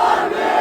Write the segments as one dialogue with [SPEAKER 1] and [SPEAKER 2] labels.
[SPEAKER 1] Army!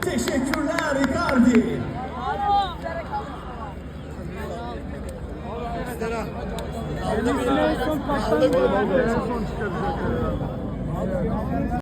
[SPEAKER 1] Teşekkürler Icardi.